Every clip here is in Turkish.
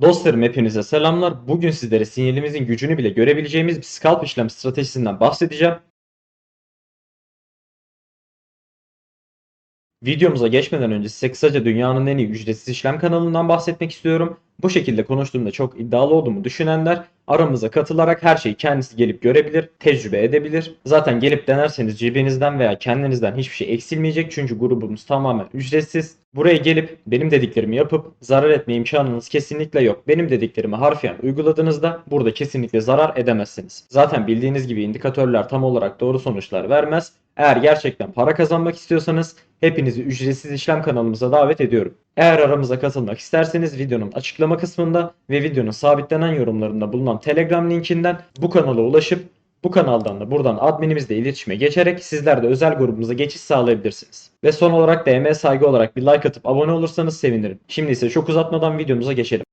Dostlarım hepinize selamlar. Bugün sizlere sinyalimizin gücünü bile görebileceğimiz bir scalp işlem stratejisinden bahsedeceğim. Videomuza geçmeden önce size kısaca dünyanın en iyi ücretsiz işlem kanalından bahsetmek istiyorum. Bu şekilde konuştuğumda çok iddialı olduğumu düşünenler aramıza katılarak her şeyi kendisi gelip görebilir, tecrübe edebilir. Zaten gelip denerseniz cebinizden veya kendinizden hiçbir şey eksilmeyecek çünkü grubumuz tamamen ücretsiz. Buraya gelip benim dediklerimi yapıp zarar etme imkanınız kesinlikle yok. Benim dediklerimi harfiyen uyguladığınızda burada kesinlikle zarar edemezsiniz. Zaten bildiğiniz gibi indikatörler tam olarak doğru sonuçlar vermez. Eğer gerçekten para kazanmak istiyorsanız hepinizi ücretsiz işlem kanalımıza davet ediyorum. Eğer aramıza katılmak isterseniz videonun açıklama kısmında ve videonun sabitlenen yorumlarında bulunan Telegram linkinden bu kanala ulaşıp bu kanaldan da buradan adminimizle iletişime geçerek sizler de özel grubumuza geçiş sağlayabilirsiniz. Ve son olarak DM saygı olarak bir like atıp abone olursanız sevinirim. Şimdi ise çok uzatmadan videomuza geçelim.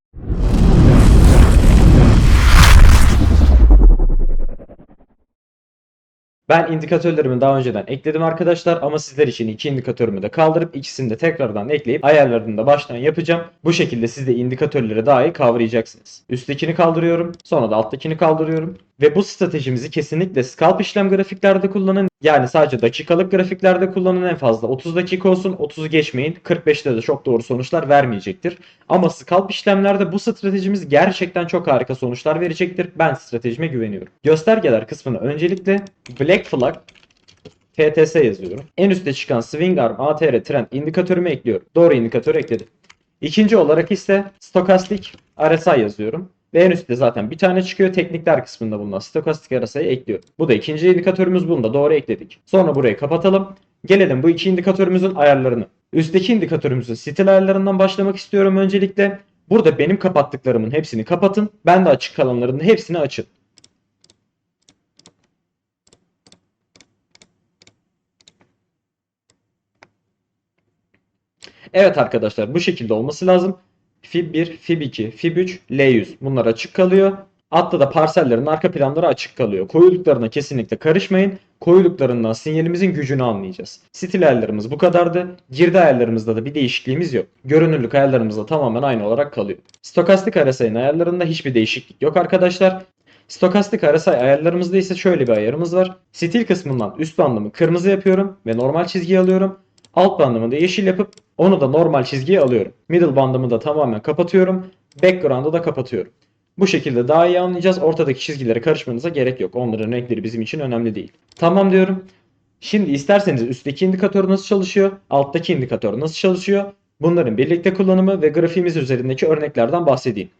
Ben indikatörlerimi daha önceden ekledim arkadaşlar ama sizler için iki indikatörümü de kaldırıp ikisini de tekrardan ekleyip ayarlarını da baştan yapacağım. Bu şekilde siz de indikatörleri daha iyi kavrayacaksınız. Üsttekini kaldırıyorum sonra da alttakini kaldırıyorum. Ve bu stratejimizi kesinlikle scalp işlem grafiklerde kullanın. Yani sadece dakikalık grafiklerde kullanın en fazla 30 dakika olsun 30'u geçmeyin 45'te de çok doğru sonuçlar vermeyecektir. Ama scalp işlemlerde bu stratejimiz gerçekten çok harika sonuçlar verecektir. Ben stratejime güveniyorum. Göstergeler kısmına öncelikle Black Flag TTS yazıyorum. En üstte çıkan Swing Arm ATR Trend indikatörümü ekliyorum. Doğru indikatörü ekledim. İkinci olarak ise Stokastik RSI yazıyorum. Ve en üstte zaten bir tane çıkıyor. Teknikler kısmında bulunan stokastik RSI'yi ekliyorum. Bu da ikinci indikatörümüz. Bunu da doğru ekledik. Sonra burayı kapatalım. Gelelim bu iki indikatörümüzün ayarlarını. Üstteki indikatörümüzün stil ayarlarından başlamak istiyorum öncelikle. Burada benim kapattıklarımın hepsini kapatın. Ben de açık kalanların hepsini açın. Evet arkadaşlar bu şekilde olması lazım. Fib 1, Fib 2, Fib 3, L100 bunlar açık kalıyor. Altta da parsellerin arka planları açık kalıyor. Koyuluklarına kesinlikle karışmayın. Koyuluklarından sinyalimizin gücünü anlayacağız. Stil ayarlarımız bu kadardı. Girdi ayarlarımızda da bir değişikliğimiz yok. Görünürlük ayarlarımız da tamamen aynı olarak kalıyor. Stokastik RSI'nin ayarlarında hiçbir değişiklik yok arkadaşlar. Stokastik RSI ayarlarımızda ise şöyle bir ayarımız var. Stil kısmından üst bandımı kırmızı yapıyorum ve normal çizgiyi alıyorum. Alt bandımı da yeşil yapıp onu da normal çizgiye alıyorum. Middle bandımı da tamamen kapatıyorum. Background'ı da kapatıyorum. Bu şekilde daha iyi anlayacağız. Ortadaki çizgilere karışmanıza gerek yok. Onların renkleri bizim için önemli değil. Tamam diyorum. Şimdi isterseniz üstteki indikatör nasıl çalışıyor, alttaki indikatör nasıl çalışıyor, bunların birlikte kullanımı ve grafiğimiz üzerindeki örneklerden bahsedeyim.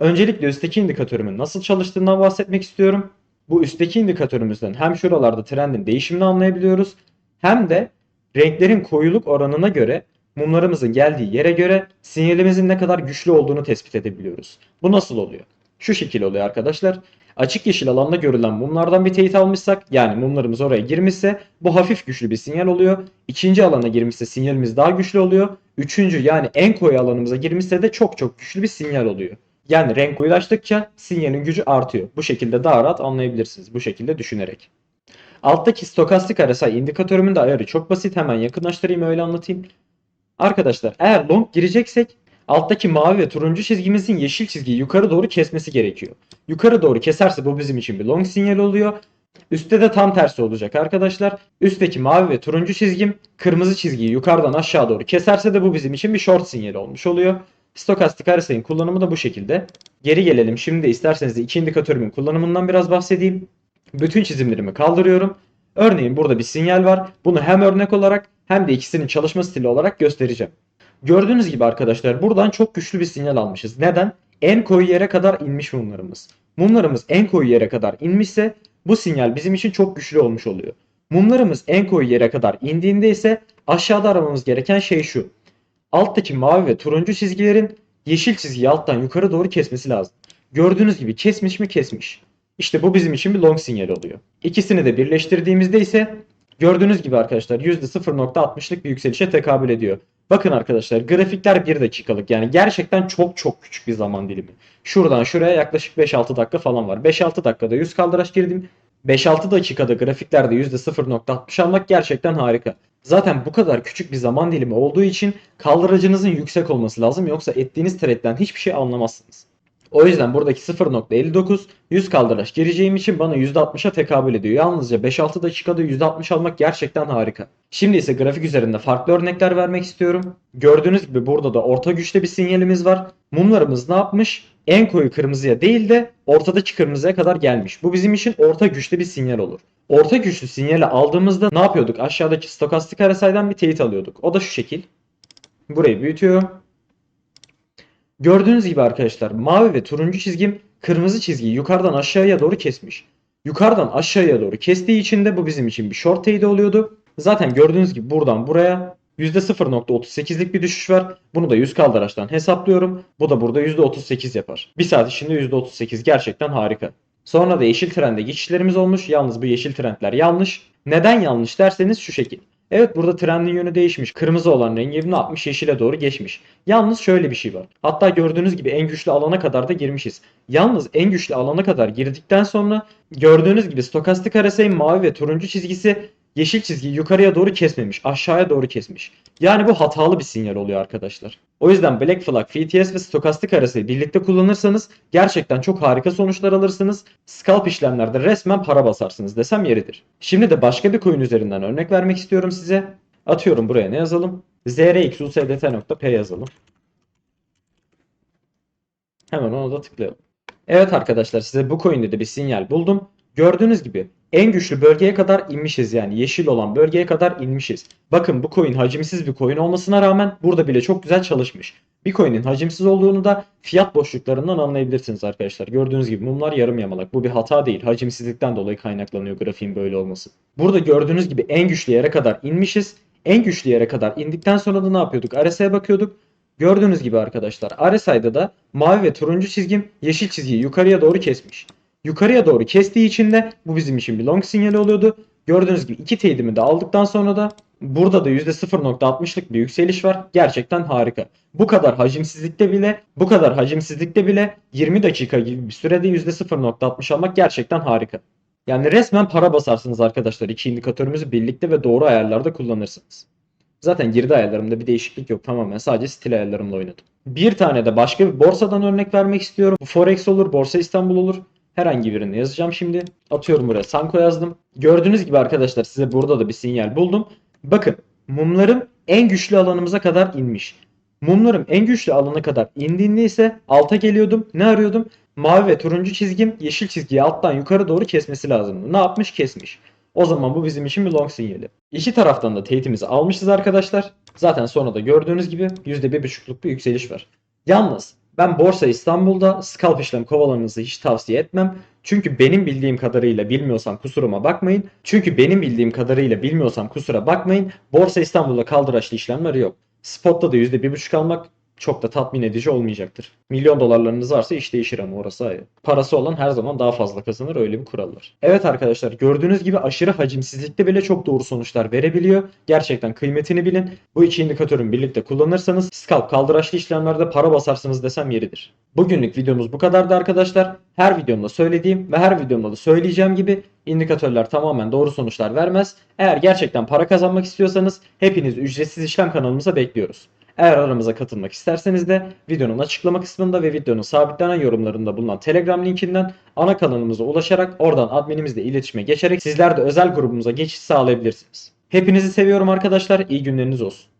Öncelikle üstteki indikatörümün nasıl çalıştığından bahsetmek istiyorum. Bu üstteki indikatörümüzden hem şuralarda trendin değişimini anlayabiliyoruz hem de renklerin koyuluk oranına göre mumlarımızın geldiği yere göre sinyalimizin ne kadar güçlü olduğunu tespit edebiliyoruz. Bu nasıl oluyor? Şu şekil oluyor arkadaşlar. Açık yeşil alanda görülen mumlardan bir teyit almışsak yani mumlarımız oraya girmişse bu hafif güçlü bir sinyal oluyor. İkinci alana girmişse sinyalimiz daha güçlü oluyor. Üçüncü yani en koyu alanımıza girmişse de çok çok güçlü bir sinyal oluyor. Yani renk koyulaştıkça sinyalin gücü artıyor. Bu şekilde daha rahat anlayabilirsiniz. Bu şekilde düşünerek. Alttaki stokastik RSI indikatörümün de ayarı çok basit. Hemen yakınlaştırayım öyle anlatayım. Arkadaşlar eğer long gireceksek alttaki mavi ve turuncu çizgimizin yeşil çizgiyi yukarı doğru kesmesi gerekiyor. Yukarı doğru keserse bu bizim için bir long sinyal oluyor. Üstte de tam tersi olacak arkadaşlar. Üstteki mavi ve turuncu çizgim kırmızı çizgiyi yukarıdan aşağı doğru keserse de bu bizim için bir short sinyali olmuş oluyor. Stokastik RSI'nin kullanımı da bu şekilde. Geri gelelim. Şimdi isterseniz iki indikatörümün kullanımından biraz bahsedeyim. Bütün çizimlerimi kaldırıyorum. Örneğin burada bir sinyal var. Bunu hem örnek olarak hem de ikisinin çalışma stili olarak göstereceğim. Gördüğünüz gibi arkadaşlar buradan çok güçlü bir sinyal almışız. Neden? En koyu yere kadar inmiş mumlarımız. Mumlarımız en koyu yere kadar inmişse bu sinyal bizim için çok güçlü olmuş oluyor. Mumlarımız en koyu yere kadar indiğinde ise aşağıda aramamız gereken şey şu. Alttaki mavi ve turuncu çizgilerin yeşil çizgiyi alttan yukarı doğru kesmesi lazım. Gördüğünüz gibi kesmiş mi kesmiş. İşte bu bizim için bir long sinyal oluyor. İkisini de birleştirdiğimizde ise gördüğünüz gibi arkadaşlar %0.60'lık bir yükselişe tekabül ediyor. Bakın arkadaşlar grafikler 1 dakikalık yani gerçekten çok çok küçük bir zaman dilimi. Şuradan şuraya yaklaşık 5-6 dakika falan var. 5-6 dakikada 100 kaldıraç girdim. 5-6 dakikada grafiklerde %0.60 almak gerçekten harika. Zaten bu kadar küçük bir zaman dilimi olduğu için kaldıracınızın yüksek olması lazım yoksa ettiğiniz trade'den hiçbir şey anlamazsınız. O yüzden buradaki 0.59 100 kaldıraç gireceğim için bana %60'a tekabül ediyor. Yalnızca 5-6 dakikada %60 almak gerçekten harika. Şimdi ise grafik üzerinde farklı örnekler vermek istiyorum. Gördüğünüz gibi burada da orta güçte bir sinyalimiz var. Mumlarımız ne yapmış? En koyu kırmızıya değil de ortadaki kırmızıya kadar gelmiş. Bu bizim için orta güçlü bir sinyal olur. Orta güçlü sinyali aldığımızda ne yapıyorduk? Aşağıdaki stokastik RSI'den bir teyit alıyorduk. O da şu şekil. Burayı büyütüyorum. Gördüğünüz gibi arkadaşlar mavi ve turuncu çizgim kırmızı çizgiyi yukarıdan aşağıya doğru kesmiş. Yukarıdan aşağıya doğru kestiği için de bu bizim için bir short teyidi oluyordu. Zaten gördüğünüz gibi buradan buraya %0.38'lik bir düşüş var. Bunu da 100 kaldıraçtan hesaplıyorum. Bu da burada %38 yapar. Bir saat içinde %38 gerçekten harika. Sonra da yeşil trende geçişlerimiz olmuş. Yalnız bu yeşil trendler yanlış. Neden yanlış derseniz şu şekil. Evet burada trendin yönü değişmiş. Kırmızı olan rengi ne yapmış? Yeşile doğru geçmiş. Yalnız şöyle bir şey var. Hatta gördüğünüz gibi en güçlü alana kadar da girmişiz. Yalnız en güçlü alana kadar girdikten sonra gördüğünüz gibi stokastik RSI'nin mavi ve turuncu çizgisi yeşil çizgiyi yukarıya doğru kesmemiş. Aşağıya doğru kesmiş. Yani bu hatalı bir sinyal oluyor arkadaşlar. O yüzden Black Flag, FTS ve stokastik RSI'yi birlikte kullanırsanız gerçekten çok harika sonuçlar alırsınız. Scalp işlemlerde resmen para basarsınız desem yeridir. Şimdi de başka bir coin üzerinden örnek vermek istiyorum size. Atıyorum buraya ne yazalım? zrxusdt.p yazalım. Hemen ona da tıklayalım. Evet arkadaşlar size bu coin'de de bir sinyal buldum. Gördüğünüz gibi en güçlü bölgeye kadar inmişiz yani yeşil olan bölgeye kadar inmişiz. Bakın bu coin hacimsiz bir coin olmasına rağmen burada bile çok güzel çalışmış. Bir coin'in hacimsiz olduğunu da fiyat boşluklarından anlayabilirsiniz arkadaşlar. Gördüğünüz gibi mumlar yarım yamalak. Bu bir hata değil. Hacimsizlikten dolayı kaynaklanıyor grafiğin böyle olması. Burada gördüğünüz gibi en güçlü yere kadar inmişiz. En güçlü yere kadar indikten sonra da ne yapıyorduk? RSI'ye bakıyorduk. Gördüğünüz gibi arkadaşlar RSI'da da mavi ve turuncu çizgim yeşil çizgiyi yukarıya doğru kesmiş. Yukarıya doğru kestiği için de bu bizim için bir long sinyali oluyordu. Gördüğünüz gibi iki teyidimi de aldıktan sonra da burada da %0.60'lık bir yükseliş var. Gerçekten harika. Bu kadar hacimsizlikte bile bu kadar hacimsizlikte bile 20 dakika gibi bir sürede %0.60 almak gerçekten harika. Yani resmen para basarsınız arkadaşlar. İki indikatörümüzü birlikte ve doğru ayarlarda kullanırsınız. Zaten girdi ayarlarımda bir değişiklik yok. Tamamen sadece stil ayarlarımla oynadım. Bir tane de başka bir borsadan örnek vermek istiyorum. Bu Forex olur, Borsa İstanbul olur. Herhangi birini yazacağım şimdi. Atıyorum buraya Sanko yazdım. Gördüğünüz gibi arkadaşlar size burada da bir sinyal buldum. Bakın mumlarım en güçlü alanımıza kadar inmiş. Mumlarım en güçlü alana kadar indiğinde ise alta geliyordum. Ne arıyordum? Mavi ve turuncu çizgim yeşil çizgiyi alttan yukarı doğru kesmesi lazımdı. Ne yapmış? Kesmiş. O zaman bu bizim için bir long sinyali. İki taraftan da teyitimizi almışız arkadaşlar. Zaten sonra da gördüğünüz gibi %1.5'luk bir yükseliş var. Yalnız ben Borsa İstanbul'da scalp işlem kovalamanızı hiç tavsiye etmem. Çünkü benim bildiğim kadarıyla bilmiyorsam kusuruma bakmayın. Çünkü benim bildiğim kadarıyla bilmiyorsam kusura bakmayın. Borsa İstanbul'da kaldıraçlı işlemleri yok. Spot'ta da %1.5 almak çok da tatmin edici olmayacaktır. Milyon dolarlarınız varsa iş değişir ama orası ayrı. Parası olan her zaman daha fazla kazanır öyle bir kural var. Evet arkadaşlar gördüğünüz gibi aşırı hacimsizlikte bile çok doğru sonuçlar verebiliyor. Gerçekten kıymetini bilin. Bu iki indikatörün birlikte kullanırsanız scalp kaldıraçlı işlemlerde para basarsınız desem yeridir. Bugünlük videomuz bu kadardı arkadaşlar. Her videomda söylediğim ve her videomda da söyleyeceğim gibi indikatörler tamamen doğru sonuçlar vermez. Eğer gerçekten para kazanmak istiyorsanız hepiniz ücretsiz işlem kanalımıza bekliyoruz. Eğer aramıza katılmak isterseniz de videonun açıklama kısmında ve videonun sabitlenen yorumlarında bulunan Telegram linkinden ana kanalımıza ulaşarak oradan adminimizle iletişime geçerek sizler de özel grubumuza geçiş sağlayabilirsiniz. Hepinizi seviyorum arkadaşlar. İyi günleriniz olsun.